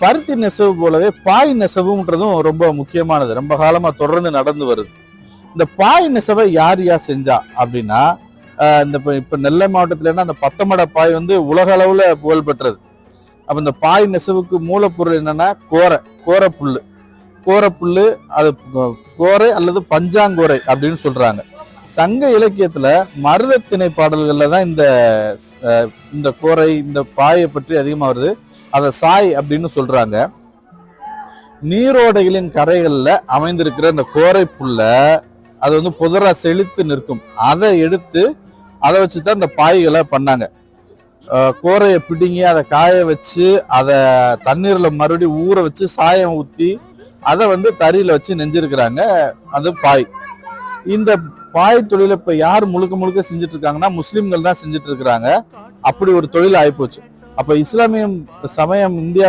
பருத்தி நெசவு போலவே பாய் நெசவுன்றதும் ரொம்ப முக்கியமானது. ரொம்ப காலமாக தொடர்ந்து நடந்து வருது. இந்த பாய் நெசவை யார் யார் செஞ்சா அப்படின்னா இந்த இப்போ இப்போ நெல்லை மாவட்டத்துல அந்த பத்தமட பாய் வந்து உலக அளவில் புகழ் பெற்றது. இந்த பாய் நெசவுக்கு மூலப்பொருள் என்னன்னா கோரை கோரை கோரப்புல் கோரை அது கோரை அல்லது பஞ்சாங்கோரை அப்படின்னு சொல்றாங்க. சங்க இலக்கியத்துல மருதத்திணை பாடல்கள்ல தான் இந்த இந்த கோரை இந்த பாயை பற்றி அதிகமா வருது. அதை சாய் அப்படின்னு சொல்றாங்க. நீரோடைகளின் கரைகள்ல அமைந்திருக்கிற இந்த கோரை புல்ல அது வந்து புதரா செழித்து நிற்கும். அதை எடுத்து அதை வச்சு தான் இந்த பாய்களை பண்ணாங்க. கோரையை பிடுங்கி அதை காய வச்சு அதை தண்ணீர்ல மறுபடியும் ஊற வச்சு சாயம் ஊத்தி அதை வந்து தறியில வச்சு நெஞ்சிருக்கிறாங்க அது பாய். இந்த பாய் தொழிலை இப்ப யார் முழுக்க முழுக்க செஞ்சுட்டு இருக்காங்கன்னா முஸ்லிம்கள் தான் செஞ்சுட்டு இருக்கிறாங்க அப்படி ஒரு தொழில் ஆயிப்போச்சு. அப்ப இஸ்லாமிய சமயம் இந்தியா